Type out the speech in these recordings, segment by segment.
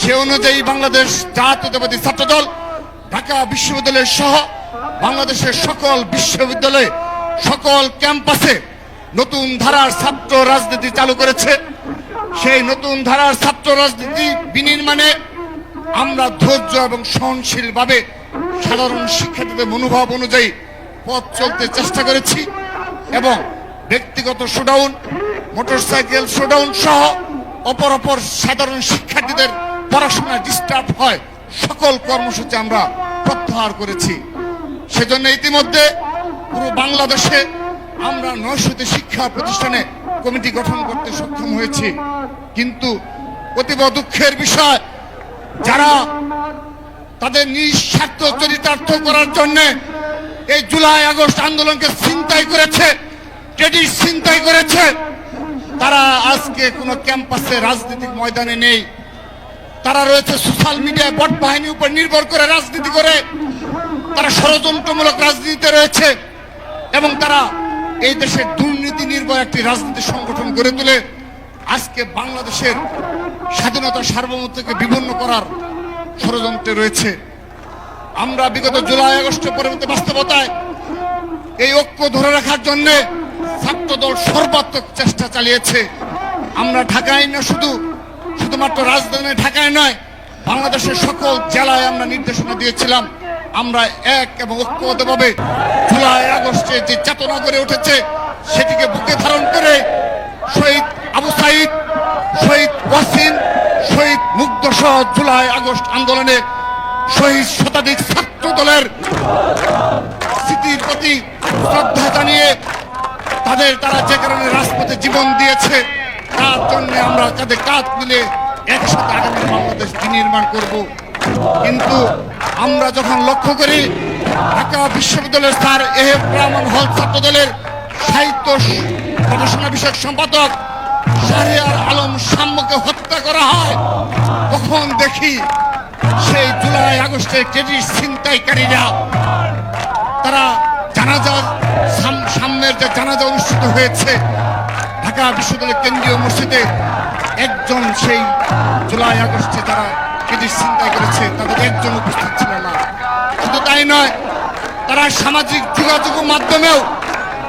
সে অনুযায়ী বাংলাদেশ জাতীয়তাবাদী ছাত্রদল, ঢাকা বিশ্ববিদ্যালয় সহ বাংলাদেশের সকল বিশ্ববিদ্যালয়ে, সকল ক্যাম্পাসে নতুন ধারার ছাত্র রাজনীতি চালু করেছে। সেই নতুন ধারার ছাত্র রাজনীতি বিনির্মাণে আমরা ধৈর্য এবং সহনশীলভাবে সাধারণ শিক্ষার্থীদের মনোভাব অনুযায়ী পথ চলতে চেষ্টা করেছি এবং ব্যক্তিগত শোডাউন মোটরসাইকেল শোডাউন সহ অপর অপর সাধারণ শিক্ষার্থীদের পড়াশোনা ডিস্টার্ব হয়। সকল কর্মসূচি আমরা প্রত্যাহার করেছি। সেজন্য ইতিমধ্যে পুরো বাংলাদেশে আমরা নয়শোটি শিক্ষা প্রতিষ্ঠানে কমিটি গঠন করতে সক্ষম হয়েছি। কিন্তু অতীব দুঃখের বিষয়, যারা তাদের নিঃস্বার্থ চরিতার্থ করার জন্য এই জুলাই, আগস্ট আন্দোলনকে চিন্তাই করেছে ক্রেডিট চিন্তাই করেছে, তারা আজকে কোনো ক্যাম্পাসে রাজনৈতিক ময়দানে নেই। তারা রয়েছে সোশ্যাল মিডিয়ায় বট বাহিনীর উপর নির্ভর করে রাজনীতি করে। তারা ষড়যন্ত্রমূলক রাজনীতিতে রয়েছে এবং তারা এই দেশের দুর্নীতি নির্ভর একটি রাজনীতি সংগঠন গড়ে তুলে। আজকে বাংলাদেশের স্বাধীনতা সার্বভৌমত্বকে বিপন্ন করার ষড়যন্ত্রে রয়েছে। আমরা বিগত জুলাই, আগস্ট পরবর্তী বাস্তবতায় এই ঐক্য ধরে রাখার জন্য ছাত্রদল সর্বাত্মক চেষ্টা চালিয়েছে। আমরা ঢাকায় না শুধু শুধুমাত্র রাজধানী ঢাকায় নয়, বাংলাদেশের সকল জেলায় আমরা নির্দেশনা দিয়েছিলাম। আমরা এক এবং ঐক্যবদ্ধভাবে জুলাই, আগস্টে যে চেতনা গড়ে উঠেছে, সেটিকে বুকে ধারণ করে শহীদ আবু সাইদ, শহীদ ওয়াসিম, শহীদ মুগ্ধ সহ জুলাই, আগস্ট আন্দোলনে শহীদ শতাধিক ছাত্র দলের স্মৃতির প্রতি শ্রদ্ধা জানিয়ে তাদের তারা যে কারণে রাজপথে জীবন দিয়েছে তার জন্য আমরা কাঁধে কাঁধ মিলে একসাথে আগামী বাংলাদেশ বিনির্মাণ করব? কিন্তু আমরা যখন লক্ষ্য করি, ঢাকা বিশ্ববিদ্যালয়ের স্যার এহেব রহমান হল ছাত্র দলের সাহিত্য গবেষণা বিষয়ক সম্পাদক শাহরিয়ার আলম সাম্যকে হত্যা করা হয়। তখন দেখি সেই জুলাই আগস্টের ক্রেডিট ছিনতাইকারীরা, তারা জানাজা সাম- সামনের যে জানাজা অনুষ্ঠিত হয়েছে ঢাকা বিশ্ববিদ্যালয়ের কেন্দ্রীয় মসজিদে একজন সেই জুলাই আগস্টে যারা ক্রেডিট চিন্তাই করেছে, তাদের একজন উপস্থিত ছিল না। শুধু তাই নয়, তারা সামাজিক যোগাযোগ মাধ্যমেও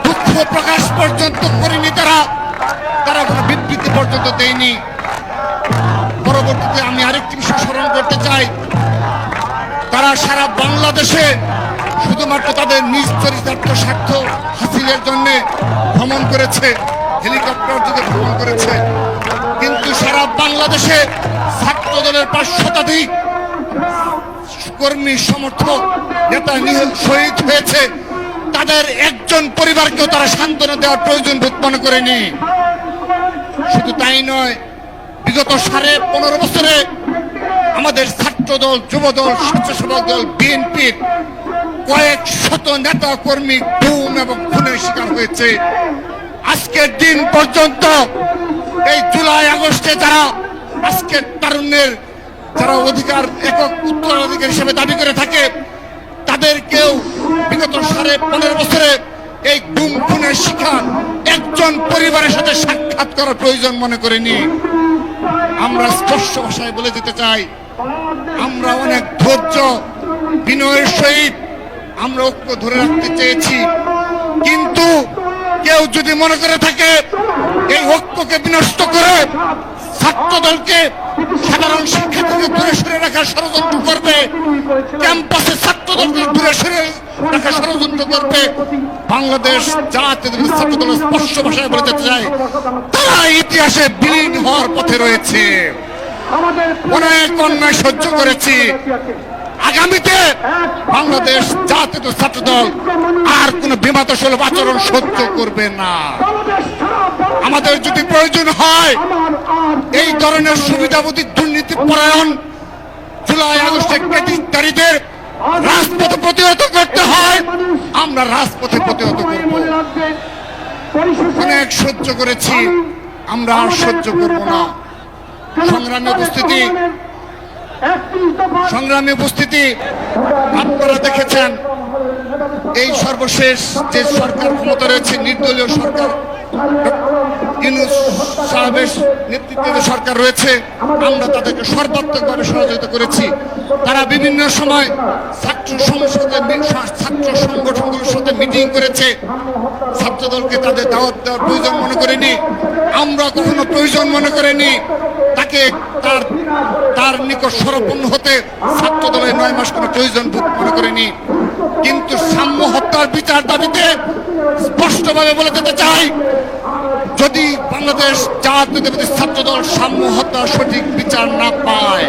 দুঃখ প্রকাশ পর্যন্ত করেনি তারা। তারা কোনো বিবৃতি পর্যন্ত দেয়নি। পরবর্তীতে আমি আরেকটি বিষয় স্মরণ করতে চাই। তারা সারা বাংলাদেশে শুধুমাত্র তাদের নিজ চরিতার্থ স্বার্থ হাসিলের জন্য ভ্রমণ করেছে। হেলিকপ্টার যুগে করেছে। কিন্তু সারা বাংলাদেশে ছাত্র দলের পাঁচ শতাধিক কর্মী সমর্থক, নেতা নিহত, শহীদ হয়েছে। তাদের একজন পরিবারকেও তারা সান্ত্বনা দেওয়ার প্রয়োজন বোধ মনে করেনি। শুধু তাই নয়, বিগত সাড়ে পনেরো বছরে আমাদের ছাত্র দল যুব দল স্বেচ্ছাসেবক দল, বিএনপির কয়েক শত নেতা কর্মী গুম এবং খুনের শিকার হয়েছে। আজকের দিন পর্যন্ত এই জুলাই, আগস্টে যারা আজকের তারুণ্যের যারা অধিকার, একক উত্তরাধিকার হিসেবে দাবি করে থাকে তাদেরকেও বিগত সাড়ে পনেরো বছরে এই গুম, খুনের শিকার একজন পরিবারের সাথে সাক্ষাৎ করার প্রয়োজন মনে করেনি। আমরা স্পষ্ট ভাষায় বলে দিতে চাই, আমরা অনেক ধৈর্য, বিনয়ের সহিত আমরা ঐক্য ধরে রাখতে চেয়েছি। কিন্তু কেউ যদি মনে করে থাকে এই ঐক্যকে বিনষ্ট করে ছাত্র দলকে সাধারণ শিক্ষার্থীকে দূরে সরে রাখার ষড়যন্ত্র করবে, ক্যাম্পাসে ছাত্র দলকে দূরে সরে রাখার ষড়যন্ত্র করবে, বাংলাদেশ জাতীয় ছাত্র দল স্পষ্ট ভাষায় বলে যেতে চায়, তারা ইতিহাসে বিলীন হওয়ার পথে রয়েছে। অনেক অন্যায় সহ্য করেছি। আগামীতে বাংলাদেশ জাতীয় ছাত্র দল কোন বিমাতসুলভ আচরণ সহ্য করবে না। আমাদের যদি প্রয়োজন হয়, এই ধরনের সুবিধাবতী দুর্নীতি পরায়ণ জুলাই আগস্টে ক্রেডিটকারীদের রাজপথে প্রতিহত করতে হয়, আমরা রাজপথে প্রতিহত করব। অনেক সহ্য করেছি, আমরা আর সহ্য করব না। সংগ্রামী উপস্থিতি সংগ্রামী উপস্থিতি, আপনারা দেখেছেন এই সর্বশেষ যে সরকার ক্ষমতা রয়েছে, নির্দলীয় সরকার নেতৃত্বে যে সরকার রয়েছে, আমরা তাদেরকে সর্বাত্মকভাবে সহযোগিতা করেছি। তারা বিভিন্ন সময় ছাত্র সংসদে ছাত্র সংগঠনগুলোর সাথে মিটিং করেছে। ছাত্রদলকে তাদের দাওয়াত দেওয়ার প্রয়োজন মনে করেনি। আমরা কখনো প্রয়োজন মনে করিনি তাকে তার তার নিকট সরপন্ন হতে ছাত্র দলের নয় মাস কোনো প্রয়োজন মনে করেনি। কিন্তু সাম্য হত্যার বিচার দাবিতে স্পষ্টভাবে বলে দিতে চাই, যদি বাংলাদেশ জাতীয়তাবাদী ছাত্র দল সাম্য হত্যার সঠিক বিচার না পায়,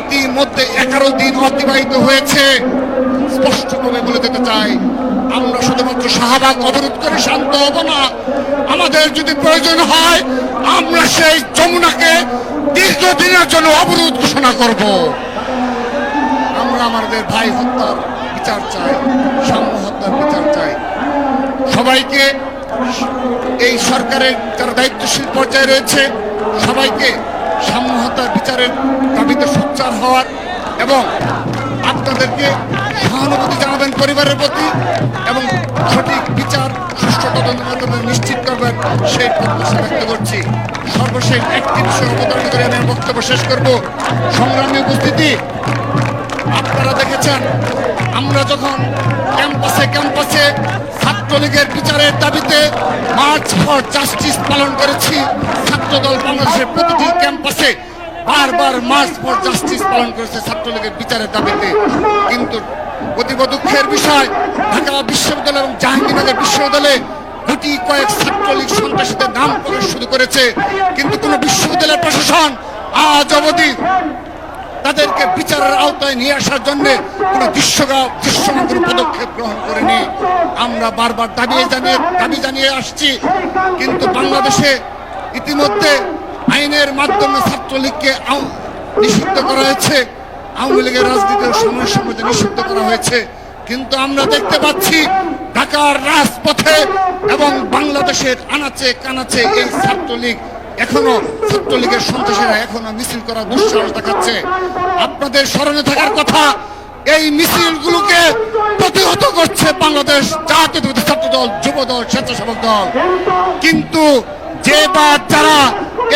ইতিমধ্যে এগারো দিন অতিবাহিত হয়েছে। স্পষ্টভাবে বলে দিতে চাই, আমরা শুধুমাত্র শাহবাগ অবরোধ করে শান্ত হব না। আমাদের যদি প্রয়োজন হয়, আমরা সেই যমুনাকে দীর্ঘদিনের জন্য অবরোধ ঘোষণা করব। আমরা আমাদের ভাই হত্যার বিচার চাই সাম্য হত্যার বিচার চাই। সবাইকে এই সরকারের যারা দায়িত্বশীল পর্যায়ে রয়েছে, সবাইকে সাম্য হত্যার বিচারের দাবিতে সোচ্চার হওয়ার এবং আপনাদেরকে সহানুভূতি জানাবেন পরিবারের প্রতি এবং সঠিক বিচার, সুষ্ঠু তদন্তের মাধ্যমে নিশ্চিত করবেন সেই প্রত্যাশা ব্যক্ত করছি। সর্বশেষ একটি বিষয় অবতারণা করে আমি বক্তব্য শেষ করব। সংগ্রামী উপস্থিতি দেখেছেন আমরা যখন ক্যাম্পাসে ক্যাম্পাসে ছাত্রলীগের বিচারের দাবিতে মার্চ ফর জাস্টিস পালন করেছি, ছাত্রদল বাংলাদেশের প্রতিটি ক্যাম্পাসে বারবার মার্চ ফর জাস্টিস পালন করেছে ছাত্রলীগের বিচারের দাবিতে। কিন্তু অতীব দুঃখের বিষয়, ঢাকা বিশ্ববিদ্যালয় এবং জাহাঙ্গীরনগর বিশ্ববিদ্যালয়ে গুটি কয়েক ছাত্রলীগ সন্ত্রাসীদের নাম প্রকাশ শুরু করেছে। কিন্তু কোনো বিশ্ববিদ্যালয়ের প্রশাসন আজ অবধি তাদেরকে বিচারের আওতায় নিয়ে আসার জন্য কোনো দৃশ্যগা দৃশ্যমান পদক্ষেপ গ্রহণ করেনি। আমরা বারবার দাবি জানিয়ে দাবি জানিয়ে আসছি, কিন্তু বাংলাদেশে ইতিমধ্যে আইনের মাধ্যমে ছাত্রলীগকে নিষিদ্ধ করা হয়েছে, আওয়ামী লীগের রাজনীতির সময়ের সময় নিষিদ্ধ করা হয়েছে। কিন্তু আমরা দেখতে পাচ্ছি ঢাকার রাজপথে এবং বাংলাদেশের আনাচে কানাচে এই ছাত্রলীগ এখনও ছাত্রলীগের সন্ত্রাসীরা এখনও মিছিল করার দুঃসাহস দেখাচ্ছে। আপনাদের স্মরণে থাকার কথা, এই মিছিলগুলোকে প্রতিহত করছে বাংলাদেশ জাতীয়তাবাদী ছাত্র দল যুব দল স্বেচ্ছাসেবক দল। কিন্তু যে বা যারা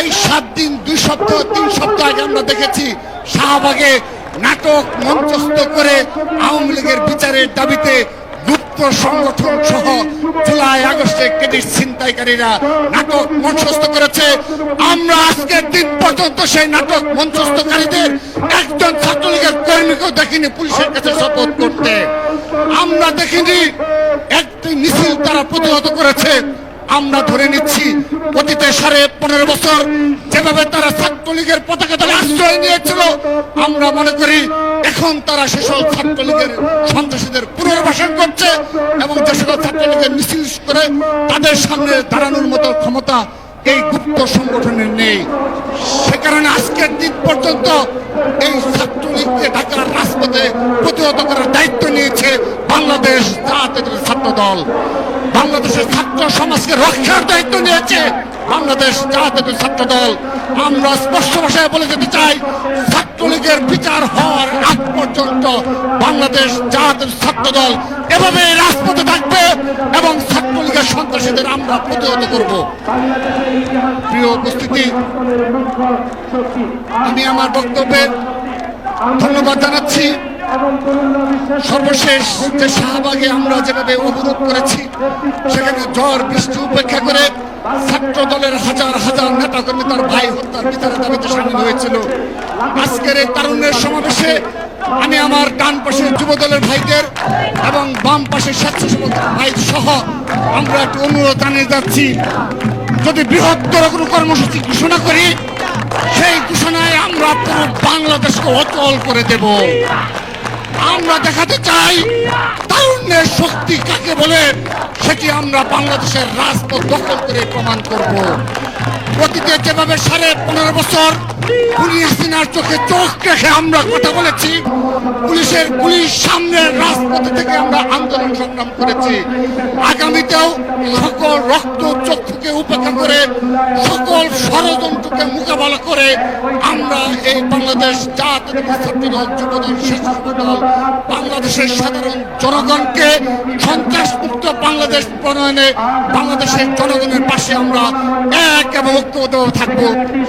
এই সাত দিন, দুই সপ্তাহ, তিন সপ্তাহ আগে আমরা দেখেছি, শাহবাগে নাটক মঞ্চস্থ করে আওয়ামী লীগের বিচারের দাবিতে আমরা দেখিনি একটি মিছিল তারা প্রতিহত করেছে। আমরা ধরে নিচ্ছি, অতীতে সাড়ে পনেরো বছর যেভাবে তারা ছাত্রলীগের পতাকা দলে আশ্রয় নিয়েছিল, আমরা মনে করি এখন তারা সেসব ছাত্রলীগের সন্ত্রাসীদের পুনর্বাসন করছে এবং যে সকল ছাত্রলীগের মিছিল করে তাদের সামনে দাঁড়ানোর মতো ক্ষমতা এই গুপ্ত সংগঠনের নেই। সে কারণে আজকের দিন পর্যন্ত এই ছাত্রলীগকে ঢাকার রাজপথে প্রতিহত করার দায়িত্ব নিয়েছে বাংলাদেশ জাতীয় ছাত্র দল। বাংলাদেশের ছাত্র সমাজকে রক্ষার দায়িত্ব নিয়েছে বাংলাদেশ জাতীয় ছাত্র দল। আমরা স্পষ্ট ভাষায় বলে যেতে চাই, ছাত্রলীগের বিচার হওয়ার আগ পর্যন্ত বাংলাদেশ জাতীয় ছাত্র দল এভাবে রাজপথে থাকবে এবং ছাত্রলীগের সন্ত্রাসীদের আমরা প্রতিহত করব। প্রিয় উপস্থিতি, আমি আমার বক্তব্যে ধন্যবাদ জানাচ্ছি। সর্বশেষ যে শাহবাগে আমরা যেভাবে অবরোধ করেছি সেখানে ঝড় বৃষ্টি উপেক্ষা করে ছাত্র দলের হাজার হাজার নেতা কর্মী তার ভাই হত্যার বিচারের দাবিতে সামিল হয়েছিল। আজকের এই তারুণ্যের সমাবেশে আমি আমার ডান পাশে যুব দলের ভাইদের এবং বাম পাশে স্বেচ্ছাসেবক ভাই সহ আমরা একটি অনুরোধ জানিয়ে যাচ্ছি যদি বৃহত্তর কোনো কর্মসূচি ঘোষণা করি সেই ঘোষণায় আমরা পুরো বাংলাদেশকে অচল করে দেব। আমরা দেখাতে চাই তারুণ্যের শক্তি কাকে বলে, সেটি আমরা বাংলাদেশের রাজপথ দখল করে প্রমাণ করব। অতীতে যেভাবে সাড়ে পনেরো বছর খুনি হাসিনার চোখে চোখ রেখে আমরা কথা বলেছি, পুলিশের পুলিশ সামনের রাজপথে থেকে আমরা আন্দোলন সংগ্রাম করেছি। আগামীতেও সকল রক্ত চক্ষুকে উপেক্ষা করে, সকল ষড়যন্ত্রকে মোকাবেলা করে আমরা এই বাংলাদেশ জাতীয় দল স্বেচ্ছাসেবক দল বাংলাদেশের সাধারণ জনগণকে সন্ত্রাস মুক্ত বাংলাদেশ প্রণয়নে বাংলাদেশের জনগণের পাশে আমরা এক এবং ঐক্যবদ্ধ থাকব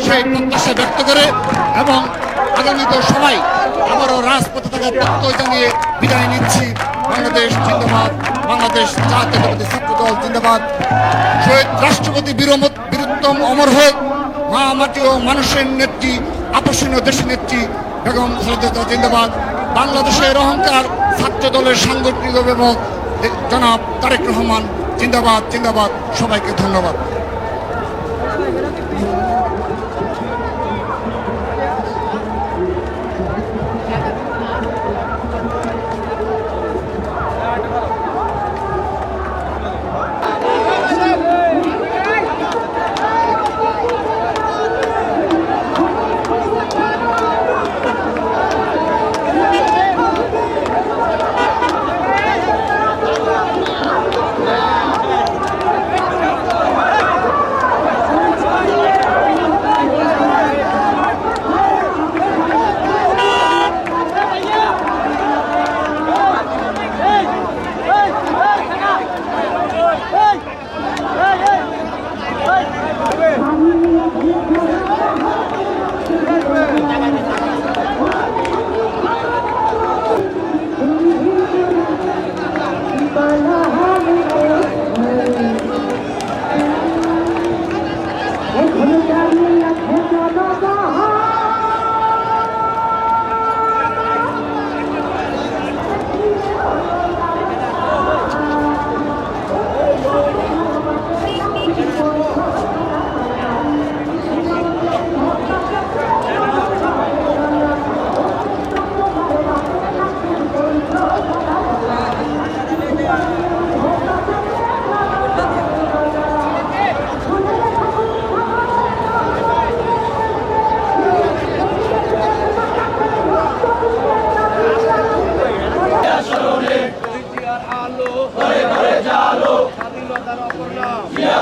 সেই প্রত্যাশা ব্যক্ত করে এবং আগামীতে সবাই আবারও রাজপথে থাকার প্রত্যয় জানিয়ে বিদায় নিচ্ছি। বাংলাদেশ জিন্দাবাদ, বাংলাদেশ জাতীয়তাবাদী ছাত্র দল জিন্দাবাদ। শহীদ রাষ্ট্রপতি বীরুত্তম অমর হোক মা মাটি ও মানুষের নেত্রী, আপসীন দেশের নেত্রী বেগম জিন্দাবাদ। বাংলাদেশের অহংকার ছাত্র দলের সাংগঠনিক অভিভাবক জনাব তারেক রহমান জিন্দাবাদ জিন্দাবাদ সবাইকে ধন্যবাদ। Yeah.